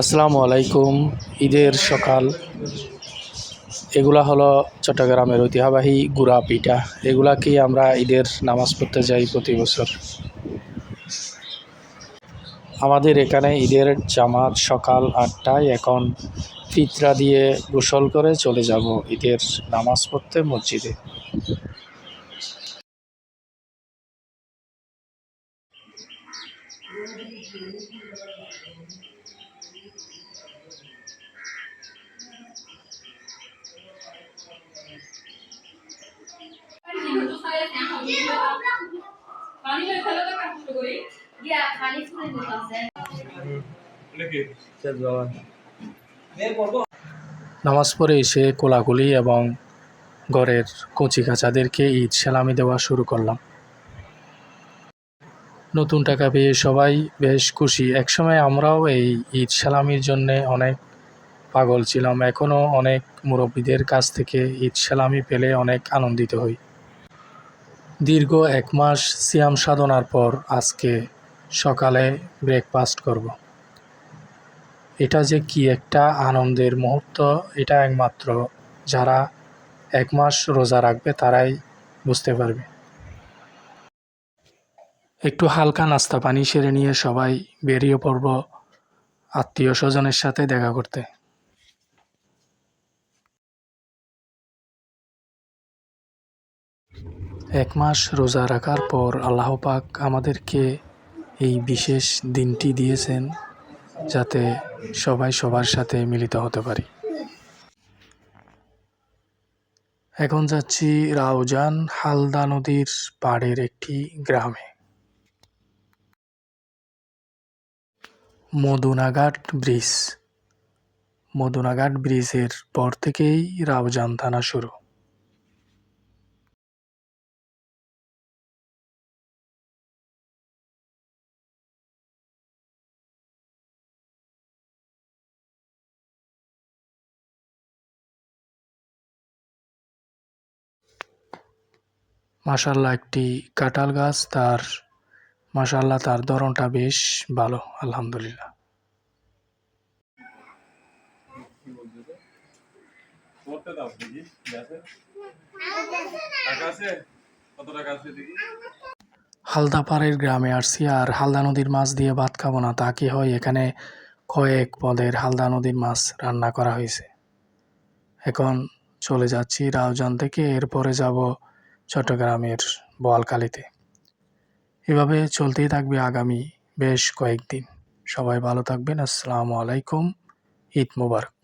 আসসালামু আলাইকুম। ঈদের সকাল। এগুলা হলো চট্টগ্রামের ঐতিহ্যবাহী গুড়া পিঠা। এগুলাকেই আমরা ঈদের নামাজ পড়তে যাই প্রতি বছর? আমাদের এখানে ঈদের জামাত সকাল আটটায় এখন ফিতরা দিয়ে গোসল করে চলে যাব ঈদের নামাজ পড়তে মসজিদে। নামাজ পড়ে এসে কোলাকুলি এবং ঘরের কচি কাচাদেরকে ঈদ সালামি দেওয়া শুরু করলাম। নতুন টাকা পেয়ে সবাই বেশ খুশি। একসময় আমরাও এই ঈদ সালামির জন্যে অনেক পাগল ছিলাম। এখনও অনেক মুরব্বীদের কাছ থেকে ঈদ সালামি পেলে অনেক আনন্দিত হই। দীর্ঘ এক মাস সিয়াম সাধনার পর আজকে সকালে ব্রেকফাস্ট করব। এটা যে কি একটা আনন্দের মুহূর্ত, এটা একমাত্র যারা এক মাস রোজা রাখবে তারাই বুঝতে পারবে একটু হালকা নাস্তা পানি সেরে নিয়ে সবাই বেরিয়ে পড়ব আত্মীয় স্বজনের সাথে দেখা করতে এক মাস রোজা রাখার পর আল্লাহ পাক আমাদেরকে এই বিশেষ দিনটি দিয়েছেন যাতে সবাই সবার সাথে মিলিত হতে পারি। এখন যাচ্ছি রাউজান হালদা নদীর পাড়ের একটি গ্রামে। মদুনাঘাট ব্রিজ। মদুনাঘাট ব্রিজের পর থেকেই রাউজান থানা শুরু। মাশাল্লাহ একটি কাঁঠাল গাছ, তার মাশাল্লাহ তার ধরনটা বেশ ভালো, আলহামদুলিল্লাহ। দেখি হালদাপাড়ের গ্রামে আসছি আর হালদা নদীর মাছ দিয়ে ভাত খাব না, তা কি হয়? এখানে কয়েক পদের হালদা নদীর মাছ রান্না করা হয়েছে। এখন চলে যাচ্ছি রাউজান থেকে, এরপরে যাব চট্টগ্রামের বোয়ালকালিতে এভাবে চলতেই থাকবে আগামী বেশ কয়েকদিন। সবাই ভালো থাকবেন। আসসালামু আলাইকুম। ঈদ মুবারক।